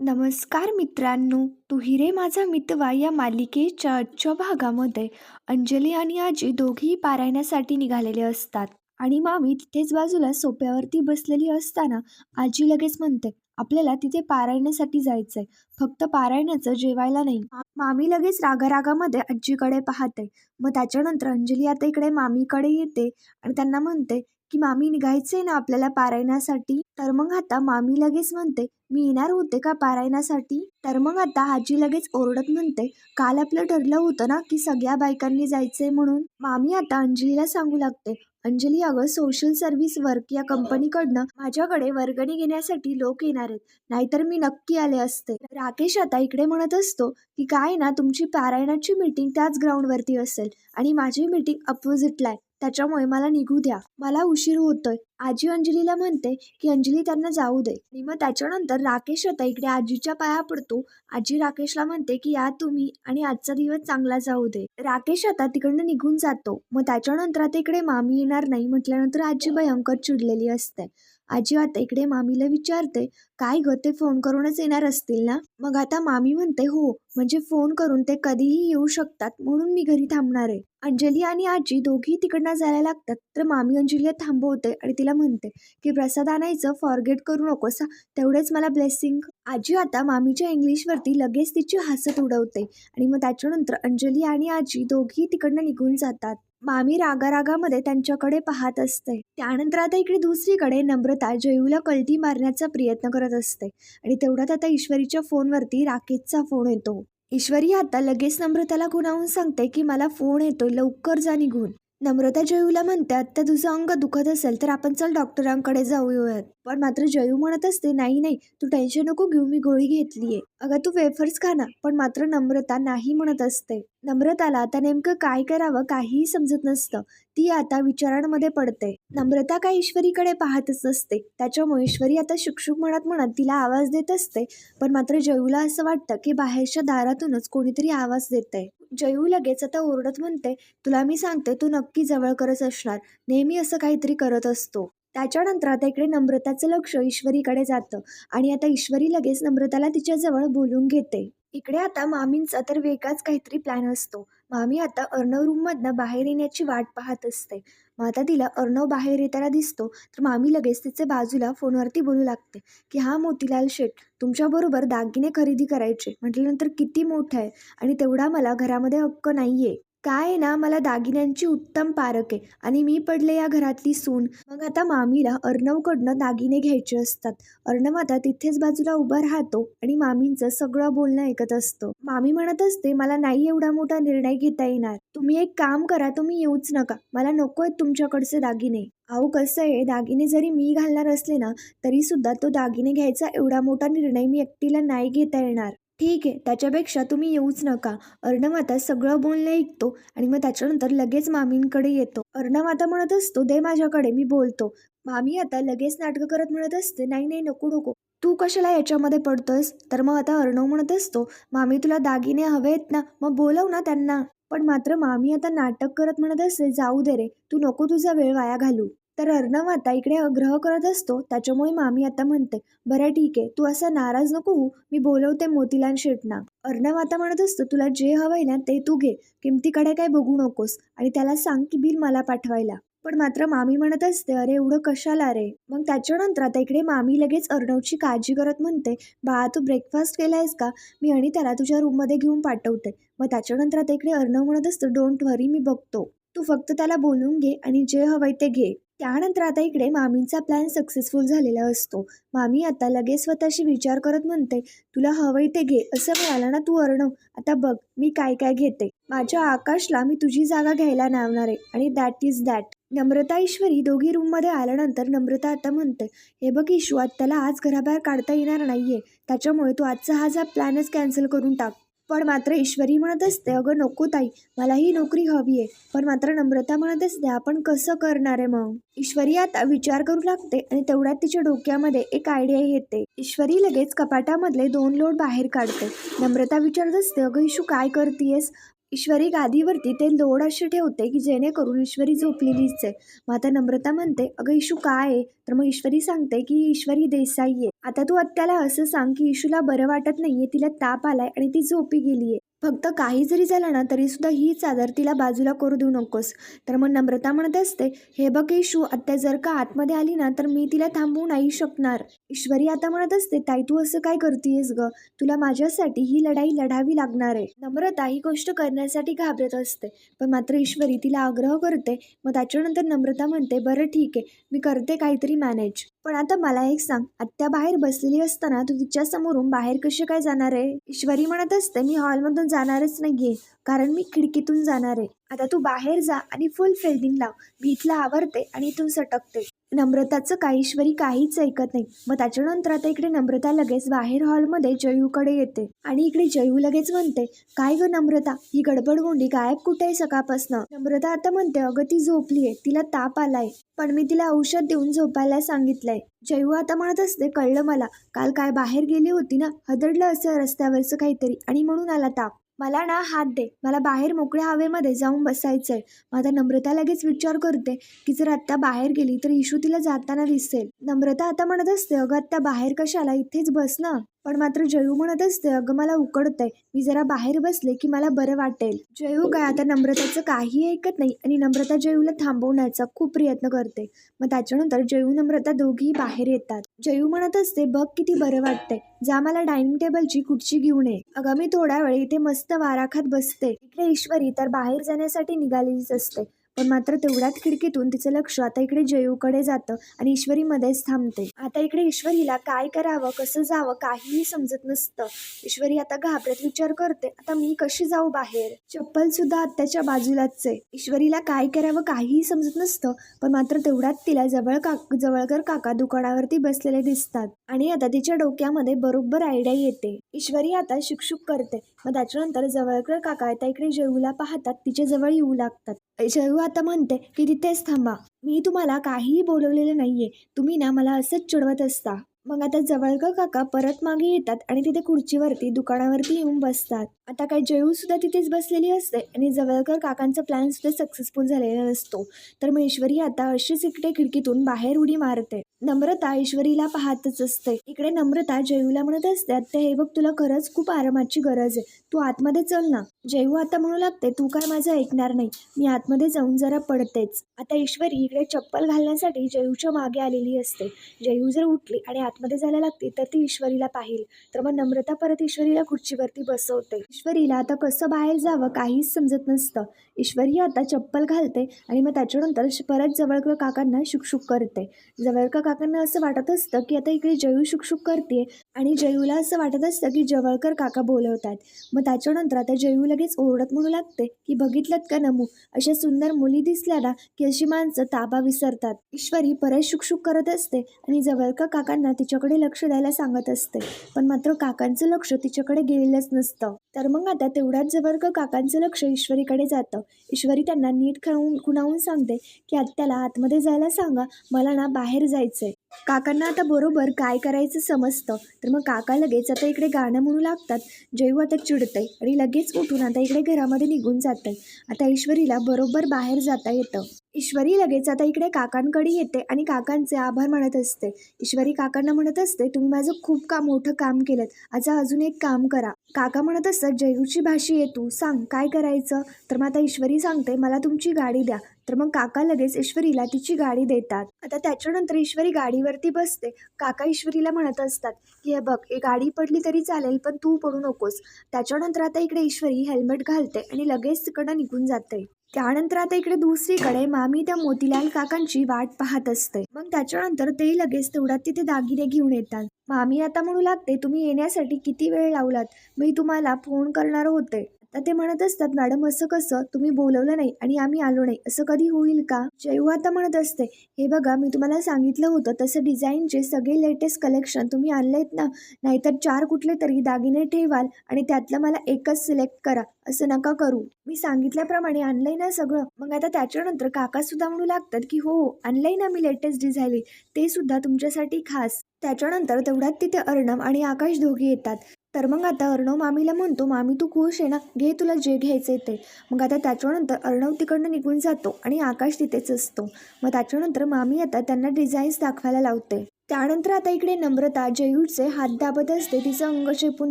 नमस्कार मित्रांनो तू हिरे माझा मितवा या मालिकेच्या आजच्या भागामध्ये अंजली आणि आजी दोघीही पारायण्यासाठी निघालेले असतात आणि मामी तिथेच बाजूला सोप्यावरती बसलेली असताना आजी लगेच म्हणते आपल्याला तिथे पारायण्यासाठी जायचंय. फक्त पारायणाचं जेवायला नाही. मामी लगेच रागारागामध्ये आजीकडे पाहते. मग त्याच्यानंतर अंजली आता इकडे मामीकडे येते आणि त्यांना म्हणते की मामी निघायचंय ना आपल्याला पारायणासाठी? तर मग आता मामी लगेच म्हणते मी येणार होते का पारायणासाठी? तर मग आता आजी लगेच ओरडत म्हणते काल आपलं ठरलं होतं ना की सगळ्या बायकांनी जायचंय म्हणून? मामी आता अंजलीला सांगू लागते अंजली अगं सोशल सर्व्हिस वर्क या कंपनीकडनं माझ्याकडे वर्गणी घेण्यासाठी लोक येणार आहेत. नाहीतर मी नक्की आले असते. राकेश आता इकडे म्हणत असतो की काय ना तुमची पारायणाची मीटिंग त्याच ग्राउंडवरती असेल आणि माझी मीटिंग अपोजिटला आहे. त्याच्यामुळे मला निघू द्या. मला उशीर होतोय. आजी अंजलीला म्हणते की अंजली त्यांना जाऊ दे. आणि मग त्याच्यानंतर राकेश आता इकडे आजीच्या पाया पडतो. आजी राकेशला म्हणते की या तुम्ही आणि आजचा दिवस चांगला जाऊ दे. राकेश आता तिकडनं निघून जातो. मग त्याच्यानंतर आता इकडे मामी येणार नाही म्हटल्यानंतर आजी भयंकर चिडलेली असते. आजी आता इकडे मामीला विचारते काय ग ते फोन करूनच येणार असतील ना? मग आता मामी म्हणते हो म्हणजे फोन करून ते कधीही येऊ शकतात म्हणून मी घरी थांबणार आहे. अंजली आणि आजी दोघी तिकडनं जायला लागतात तर मामी अंजलीला थांबवते आणि तिला म्हणते की प्रसाद आणायचं फॉरगेट करू नकोस तेवढेच मला ब्लेसिंग आजी आता मामीच्या इंग्लिशवरती लगेच तिची हसत उडवते आणि मग त्याच्यानंतर अंजली आणि आजी दोघी तिकडनं निघून जातात. मामी रागारागामध्ये त्यांच्याकडे पाहत असते. त्यानंतर आता इकडे दुसरीकडे नम्रता जयूला कलटी मारण्याचा प्रयत्न करत असते. आणि तेवढ्यात आता ईश्वरीच्या फोनवरती राकेशचा फोन येतो. ईश्वरी आता लगेच नम्रताला गुणावून सांगते की मला फोन येतो लवकर जा निघून. नम्रता जयूला म्हणतात तर तुझं अंग दुखत असेल तर आपण चल डॉक्टरांकडे जाऊयात. पण मात्र जयू म्हणत असते नाही नाही तू टेन्शन नको घेऊ मी गोळी घेतलीये. अगं तू वेफर्स खा ना. पण मात्र नम्रता नाही म्हणत असते. नम्रताला आता नेमकं काय करावं काहीही समजत नसतं. ती आता विचारांमध्ये पडते. नम्रता काय ईश्वरीकडे पाहतच असते त्याच्यामुळे ईश्वरी आता शुकशुक म्हणत म्हणत तिला आवाज देत असते. पण मात्र जयूला असं वाटतं की बाहेरच्या दारातूनच कोणीतरी आवाज देतंय. जयू लगेच आता ओरडत म्हणते तुला मी सांगते तू नक्की जवळ करत असणार. नेहमी असं काहीतरी करत असतो. त्याच्यानंतर आता इकडे नम्रताचं लक्ष ईश्वरीकडे जातं आणि आता ईश्वरी लगेच नम्रताला तिच्याजवळ बोलून घेते. इकडे आता मामींचा तर वेगळाच काहीतरी प्लॅन असतो. मामी आता अर्णव रूममधनं बाहेर येण्याची वाट पाहत असते. मग आता तिला अर्णव बाहेर येताना दिसतो तर मामी लगेच तिचे बाजूला फोनवरती बोलू लागते की हा मोतीलाल शेठ तुमच्याबरोबर दागिने खरेदी करायचे म्हटल्यानंतर किती मोठं आहे आणि तेवढा मला घरामध्ये हक्क नाही आहे काय आहे ना मला दागिन्यांची उत्तम पारख आहे. आणि मी पडले या घरातली सून. मग आता मामीला अर्णवकडनं दागिने घ्यायचे असतात. अर्णव आता तिथेच बाजूला उभा राहतो आणि मामींचं सगळं बोलणं ऐकत असतो. मामी म्हणत असते मला नाही एवढा मोठा निर्णय घेता येणार. तुम्ही एक काम करा तुम्ही येऊच नका. मला नको आहेत तुमच्याकडचे दागिने. अहो कसं आहे? दागिने जरी मी घालणार असले ना तरी सुद्धा तो दागिने घ्यायचा एवढा मोठा निर्णय मी एकटीला नाही घेता येणार. ठीक आहे त्याच्यापेक्षा तुम्ही येऊच नका. अर्णव आता सगळं बोलणं ऐकतो आणि मग त्याच्यानंतर लगेच मामींकडे येतो. अर्णव आता म्हणत असतो दे माझ्याकडे मी बोलतो. मामी आता लगेच नाटकं करत म्हणत असते नाही नाही नको नको. तू कशाला याच्यामध्ये पडतोयस? तर मग आता अर्णव म्हणत असतो मामी तुला दागिने हवेत ना मग बोलव ना त्यांना. पण मात्र मामी आता नाटक करत म्हणत असते जाऊ दे रे तू नको तुझा वेळ वाया घालू. तर अर्णव आता इकडे आग्रह करत असतो त्याच्यामुळे मामी आता म्हणते बरं ठीक आहे तू असा नाराज नको हो मी बोलवते मोतीलाल शेटना. अर्णव आता म्हणत असतो तुला जे हवंय ना ते तू घे किमतीकडे काय बघू नकोस आणि त्याला सांग की बिल मला पाठवायला. पण मात्र मामी म्हणत असते अरे एवढं कशाला रे? मग त्याच्यानंतर आता इकडे मामी लगेच अर्णवची काळजी करत म्हणते बाळा तू ब्रेकफास्ट केला आहेस का? मी आणि त्याला तुझ्या रूममध्ये घेऊन पाठवते. मग त्याच्यानंतर आता इकडे अर्णव म्हणत असतो डोंट वरी मी बघतो. तू फक्त त्याला बोलून घे आणि जे हवंय ते घे. त्यानंतर आता इकडे मामींचा प्लॅन सक्सेसफुल झालेला असतो. मामी आता लगेच स्वतःशी विचार करत म्हणते तुला हवंय ते घे. असं म्हणाला ना तू अर्णव आता बघ मी काय काय घेते. माझ्या आकाशला मी तुझी जागा घ्यायला नावणार आहे आणि that is that Namrata Ishwari दोघी रूममध्ये आल्यानंतर नम्रता आता म्हणते हे बघ ईश्वर त्याला आज घराबाहेर काढता येणार नाहीये. त्याच्यामुळे तू आजचा हा जा प्लॅनच कॅन्सल करून टाक. पण मात्र ईश्वरी म्हणत असते अगं नको ताई मला ही नोकरी हवी आहे पण मात्र नम्रता म्हणत असते आपण कसं करणार आहे मग? ईश्वरी आता विचार करू लागते आणि तेवढ्यात तिच्या डोक्यामध्ये एक आयडिया येते. ईश्वरी लगेच कपाटामधले दोन लोट बाहेर काढते. नम्रता विचारत असते अगं ईशू काय करतीयस? ईश्वरी गादीवरती ते लोड असे ठेवते की जेणेकरून ईश्वरी झोपलेलीच आहे. मग आता नम्रता म्हणते अगं इशू काय आहे? तर मग ईश्वरी सांगते की ईश्वरी देसाई आहे. आता तू आत्याला असं सांग की इशूला बरं वाटत नाहीये तिला ताप आलाय आणि ती झोपी गेलीये. फक्त काही जरी झालं ना तरी सुद्धा ही चादर तिला बाजूला करू देऊ नकोस. तर मग नम्रता म्हणत असते हे बघ इशू आत्या जर का आतमध्ये आली ना तर मी तिला थांबवू नाही शकणार. ईश्वरी आता म्हणत असते ताई तू असं काय करतेयस ग? तुला माझ्यासाठी ही लढाई लढावी लागणार आहे. नम्रता ही गोष्ट करण्यासाठी घाबरत असते पण मात्र ईश्वरी तिला आग्रह करते. मग त्याच्यानंतर नम्रता म्हणते बरं ठीक आहे. मी करते काहीतरी मॅनेज. पण आता मला एक सांग. आत्या बाहेर बसलेली असताना तू तिच्या समोरून बाहेर कशी काय जाणार आहे? ईश्वरी म्हणत असते मी हॉलमधून जाणारच नाहीये कारण मी खिडकीतून जाणार आहे. आता तू बाहेर जा आणि फुल फिल्डिंग लाव. मी इथला आवरते आणि इथून सटकते. नम्रताचं काहीश्वरी काहीच ऐकत नाही. मग त्याच्यानंतर आता इकडे नम्रता लगेच बाहेर हॉलमध्ये जयूकडे येते. आणि इकडे जयू लगेच म्हणते काय ग नम्रता? ही गडबड गोंडी गायब कुठे आहे सकाळपासनं? नम्रता आता म्हणते अगं ती झोपलीये तिला ताप आलाय. पण मी तिला औषध देऊन झोपायला सांगितलंय. जयू आता म्हणत असते कळलं मला. काल काय बाहेर गेली होती ना? हदडलं असं रस्त्यावरचं काहीतरी आणि म्हणून आला ताप. मला ना हात दे. मला बाहेर मोकळ्या हवेमध्ये जाऊन बसायचंय. आहे माझा नम्रता लगेच विचार करते की जर आत्ता बाहेर गेली तर इशू तिला जाताना दिसेल. नम्रता आता म्हणत असते अगं आत्ता बाहेर कशाला? इथेच बस ना. पण मात्र जयू म्हणत असते अगं मला उकडतंय. मी जरा बाहेर बसले की मला बरं वाटेल. जयू काय आता नम्रताचं काही ऐकत नाही आणि नम्रता जयूला थांबवण्याचा खूप प्रयत्न करते. मग त्याच्यानंतर जयू नम्रता दोघीही बाहेर येतात. जयू म्हणत असते बघ किती बरं वाटतंय. जा मला डायनिंग टेबलची खुर्ची घेऊन ये. अगं मी थोड्या वेळ इथे मस्त वाराखात बसते. इकडे ईश्वरी तर बाहेर जाण्यासाठी निघालेलीच असते. पण मात्र तेवढ्यात खिडकीतून तिचं लक्ष आता इकडे जयूकडे जातं आणि ईश्वरीमध्येच थांबते. आता इकडे ईश्वरीला काय करावं कसं जावं काहीही समजत नसतं. ईश्वरी आता घाबरत विचार करते आता मी कशी जाऊ बाहेर? चप्पल सुद्धा आत्याच्या बाजूलाच आहे. ईश्वरीला काय करावं काहीही समजत नसतं पण मात्र तेवढ्यात तिला जवळ का जवळकर काका दुकानावरती बसलेले दिसतात आणि आता तिच्या डोक्यामध्ये बरोबर आयडिया येते. ईश्वरी आता शुकशुक करते. मग त्याच्यानंतर जवळकर काका आता इकडे जेऊला पाहतात तिच्या जवळ येऊ लागतात. जयू आता म्हणते की तिथेच थांबा. मी तुम्हाला काहीही बोलवलेलं नाहीये. तुम्ही ना मला असंच चिडवत असता. मग आता जवळकर काका परत मागे येतात आणि तिथे खुर्चीवरती दुकानावरती येऊन बसतात. आता काय जयूसुद्धा तिथेच बसलेली असते आणि जवळकर काकांचा प्लॅनसुद्धा सक्सेसफुल झालेला नसतो. तर मग ईश्वरी आता अशीच इकडे खिडकीतून बाहेर उडी मारते. नम्रता ईश्वरीला पाहतच असते. इकडे नम्रता जयूला म्हणत असते आता हे बघ तुला खरंच खूप आरामाची गरज आहे. तू आतमध्ये चल ना. जयू आता म्हणू लागते तू काय माझं ऐकणार नाही. मी आतमध्ये जाऊन जरा पडतेच. आता ईश्वरी इकडे चप्पल घालण्यासाठी जयूच्या मागे आलेली असते. जयू जर उठली आणि आतमध्ये जायला लागते तर ती ईश्वरीला पाहिल. तर मग नम्रता परत ईश्वरीला खुर्चीवरती बसवते. ईश्वरीला आता कसं बाहेर जावं काहीच समजत नसतं. ईश्वरी आता चप्पल घालते आणि मग त्याच्यानंतर श- परत जवळकर काकांना शुकशुक करते. जवळकर काकांना असं वाटत असतं की आता इकडे जयू शुकशुक करते आणि जयूला असं वाटत असतं की जवळकर काका बोलवतात. मग त्याच्यानंतर आता जयू लगेच ओरडत म्हणू लागते की बघितलं का नमू? अशा सुंदर मुली दिसल्या ना की अशी माणसं ताबा विसरतात. ईश्वरी परत शुकशुक करत असते आणि जवळकर काकांना तिच्याकडे लक्ष द्यायला सांगत असते. पण मात्र काकांचं लक्ष तिच्याकडे गेलेलंच नसतं. तर मग आता तेवढ्याच जवळ काकांचं लक्ष ईश्वरीकडे जातं. ईश्वरी त्यांना नीट खाऊन खुणावून सांगते की आत्याला आतमध्ये जायला सांगा मला ना बाहेर जायचंय. काकांना आता बरोबर काय करायचं समजतं. तर मग काका लगेच आता इकडे गाणं म्हणू लागतात. जयू आता चिडते आणि लगेच उठून आता इकडे घरामध्ये निघून जाते आता ईश्वरीला बरोबर बाहेर जाता येतं. ईश्वरी लगेच आता इकडे काकांकडे येते आणि काकांचे आभार मानत असते. ईश्वरी काकांना म्हणत असते तुम्ही माझं खूप काम मोठं काम केलं आता अजून एक काम करा. काका म्हणत असतात जयूची भाषी आहे तू सांग काय करायचं? तर मग आता ईश्वरी सांगते मला तुमची गाडी द्या. तर मग काका लगेच ईश्वरीला तिची गाडी देतात. आता त्याच्यानंतर ईश्वरी गाडीवरती बसते. काका ईश्वरीला म्हणत असतात की हे बघ गाडी पडली तरी चालेल पण तू पडू नकोस. त्याच्यानंतर आता इकडे ईश्वरी हेल्मेट घालते आणि लगेच तिकडं निघून जाते. त्यानंतर आता इकडे दुसरीकडे मामी त्या मोतीलाल काकांची वाट पाहत असते. मग त्याच्यानंतर ते लगेच तेवढ्यात तिथे दागिने घेऊन येतात. मामी आता म्हणू लागते तुम्ही येण्यासाठी किती वेळ लावलात? मी तुम्हाला फोन करणार होते. तर ते म्हणत असतात मॅडम असं कसं? तुम्ही बोलवलं नाही आणि आम्ही आलो नाही. असं कधी होईल का? जयू आता म्हणत असते हे बघा मी तुम्हाला सांगितलं होतं तसं डिझाईनचे सगळे लेटेस्ट कलेक्शन तुम्ही आणलेत ना? नाहीतर चार कुठले तरी दागिने ठेवाल आणि त्यातलं मला एकच सिलेक्ट करा. असं नका करू. मी सांगितल्याप्रमाणे आणलंय ना सगळं. मग आता त्याच्यानंतर काका सुद्धा म्हणू लागतात की हो हो, आणलंय ना मी लेटेस्ट डिझाईन. ते सुद्धा तुमच्यासाठी खास. त्याच्यानंतर तेवढ्यात तिथे अर्णम आणि आकाश दोघे येतात. तर मग आता अर्णव मामीला म्हणतो मामी तू खुश आहे ना? घे तुला जे घ्यायचे ते. मग आता त्याच्यानंतर अर्णव तिकडनं निघून जातो आणि आकाश तिथेच असतो. मग त्याच्यानंतर मामी आता त्यांना डिझाईन्स दाखवायला लावते. त्यानंतर आता इकडे नम्रता जयूचे हात दाबत असते तिचं अंग चेपून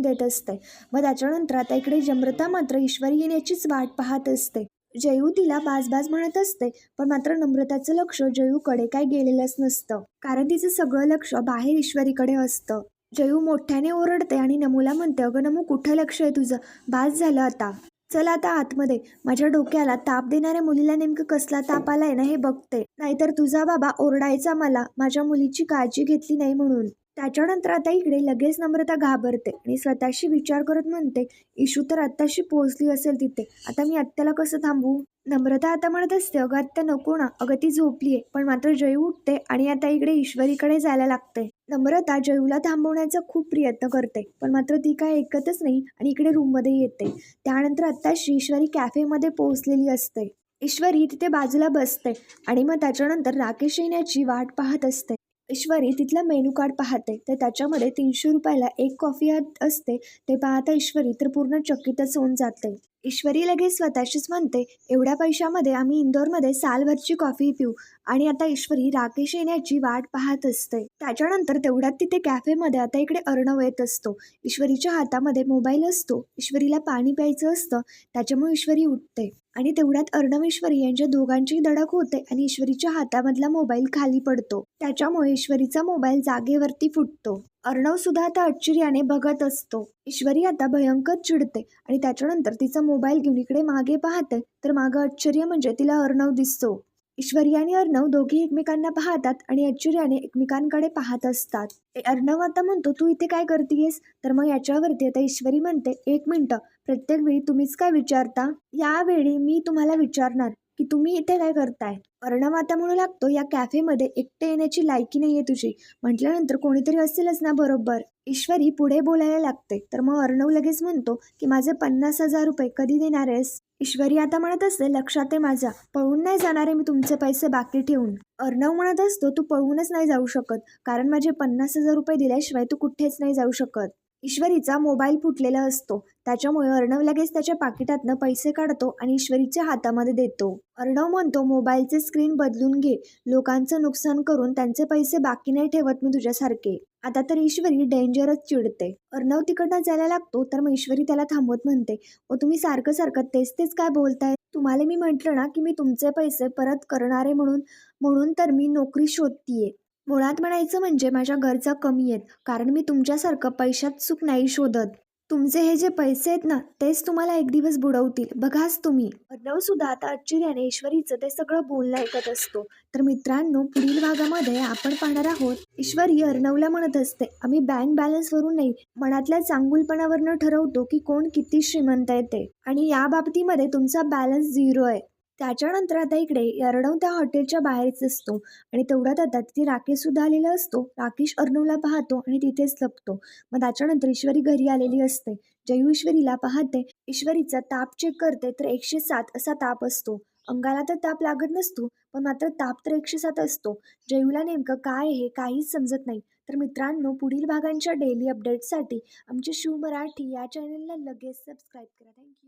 देत असते. मग त्याच्यानंतर आता इकडे जम्रता मात्र ईश्वरी येण्याचीच वाट पाहत असते. जयू तिला बाज बाज म्हणत असते पण मात्र नम्रताचं लक्ष जयूकडे काय गेलेलंच नसतं. कारण तिचं सगळं लक्ष बाहेर ईश्वरीकडे असतं. जयू मोठ्याने ओरडते आणि नमूला म्हणते अगं नमू कुठं लक्ष आहे तुझं? बास झालं आता. चल आता आतमध्ये. माझ्या डोक्याला ताप देणाऱ्या मुलीला नेमकं कसला ताप आलाय ना हे बघते. नाहीतर तुझा बाबा ओरडायचा मला. माझ्या मुलीची काळजी घेतली नाही म्हणून. त्याच्यानंतर आता इकडे लगेच नम्रता घाबरते आणि स्वतःशी विचार करत म्हणते इशू तर आत्ताशी पोहोचली असेल तिथे. आता मी आत्याला कसं थांबवू? नम्रता आता म्हणत असते अगं आत्या नको ना अगं ती झोपलीये पण मात्र जयू उठते आणि आता इकडे ईश्वरीकडे जायला लागते नम्रता जयूला थांबवण्याचा खूप प्रयत्न करते पण मात्र ती काय ऐकतच नाही आणि इकडे रूममध्ये येते. त्यानंतर आत्ताशी ईश्वरी कॅफेमध्ये पोहोचलेली असते. ईश्वरी तिथे बाजूला बसते आणि मग त्याच्यानंतर राकेश येण्याची वाट पाहत असते. ईश्वरी तिथला मेनू कार्ड पाहते तर त्याच्यामध्ये तीनशे रुपयाला एक कॉफी असते ते पाहता ईश्वरी तर पूर्ण चकितच होऊन जाते. ईश्वरी लगेच स्वतःशीच म्हणते एवढ्या पैशामध्ये आम्ही इंदोरमध्ये सालभरची कॉफी पिऊ आणि आता ईश्वरी राकेश येण्याची वाट पाहत असते. त्याच्यानंतर तेवढ्यात तिथे कॅफेमध्ये आता इकडे अर्णव येत असतो. ईश्वरीच्या हातामध्ये मोबाईल असतो. ईश्वरीला पाणी प्यायचं असतं. त्याच्यामुळे ईश्वरी उठते. आणि तेवढ्यात अर्णव ईश्वरी यांच्या दोघांची धडक होते आणि ईश्वरीच्या हातामधला मोबाईल खाली पडतो. त्याच्यामुळे ईश्वरीचा मोबाईल जागेवरती फुटतो. अर्णवसुद्धा आता आश्चर्याने बघत असतो. ईश्वरी आता भयंकर चिडते आणि त्याच्यानंतर तिचा मोबाईल घेऊन इकडे मागे पाहते तर मागं आश्चर्य म्हणजे तिला अर्णव दिसतो. ईश्वरी आणि अर्णव दोघे एकमेकांना पाहतात आणि आश्चर्याने एकमेकांकडे पाहत असतात. अर्णव आता म्हणतो तू इथे काय करतेयस? तर मग याच्यावरती आता ईश्वरी म्हणते एक मिनटं प्रत्येक वेळी तुम्हीच काय विचारता? यावेळी मी तुम्हाला विचारणार. की तुम्ही इथे काय करताय? अर्णव आता म्हणू लागतो या कॅफेमध्ये एकटे येण्याची लायकी नाहीये तुझी. म्हटल्यानंतर कोणीतरी असेलच ना बरोबर. ईश्वरी पुढे बोलायला लागते. तर मग अर्णव लगेच म्हणतो की माझे पन्नास हजार रुपये कधी देणार आहेस? ईश्वरी आता म्हणत असते लक्षात आहे माझा पळून नाही जाणार आहे मी तुमचे पैसे बाकी ठेवून. अर्णव म्हणत असतो तू पळूनच नाही जाऊ शकत. कारण माझे पन्नास हजार रुपये दिल्याशिवाय तू कुठेच नाही जाऊ शकत. ईश्वरीचा मोबाईल फुटलेला असतो. त्याच्यामुळे अर्णव लगेच त्याच्या पाकिटातनं पैसे काढतो आणि ईश्वरीच्या हातामध्ये देतो. अर्णव म्हणतो मोबाईलचे स्क्रीन बदलून घे. लोकांचं नुकसान करून त्यांचे पैसे बाकी नाही ठेवत मी तुझ्यासारखे. आता तर ईश्वरी डेंजरच चिडते. अर्णव तिकडनं जायला लागतो तर मग ईश्वरी त्याला थांबवत म्हणते व तुम्ही सारखं सारखं तेच तेच काय बोलताय? तुम्हाला मी म्हटलं ना की मी तुमचे पैसे परत करणारे म्हणून म्हणून तर मी नोकरी शोधतीये. मुळात म्हणायचं म्हणजे माझ्या घरचा कमी आहेत कारण मी तुमच्यासारखं पैशात चूक नाही शोधत. तुमचे हे जे पैसे आहेत ना तेच तुम्हाला एक दिवस बुडवतील. बघाच तुम्ही. अर्णव सुद्धा आता आश्चर्याने ईश्वरीचं ते सगळं बोलणं ऐकत असतो. तर मित्रांनो पुढील भागामध्ये आपण पाहणार आहोत ईश्वरी अर्णवला म्हणत असते. आम्ही बँक बॅलन्सवरून नाही मनातल्या चांगुलपणावरनं ठरवतो की कोण किती श्रीमंत आहे ते. आणि या बाबतीमध्ये तुमचा बॅलन्स झिरो आहे. त्याच्यानंतर आता इकडे अर्णव त्या हॉटेलच्या बाहेरच असतो. आणि तेवढ्यात आता तिथे राकेश सुद्धा आलेला असतो. राकेश अर्णवला पाहतो आणि तिथेच लपतो. मग त्याच्यानंतर ईश्वरी घरी आलेली असते. जयू ईश्वरीला पाहते. ईश्वरीचा ताप चेक करते तर एकशे सात असा ताप असतो. अंगाला तर ताप लागत नसतो पण मात्र ताप तर एकशे सात असतो. जयूला नेमकं काय हे काहीच समजत नाही. तर मित्रांनो पुढील भागांच्या डेली अपडेट्ससाठी आमचे शिव मराठी या चॅनलला लगेच सबस्क्राईब करा. थँक्यू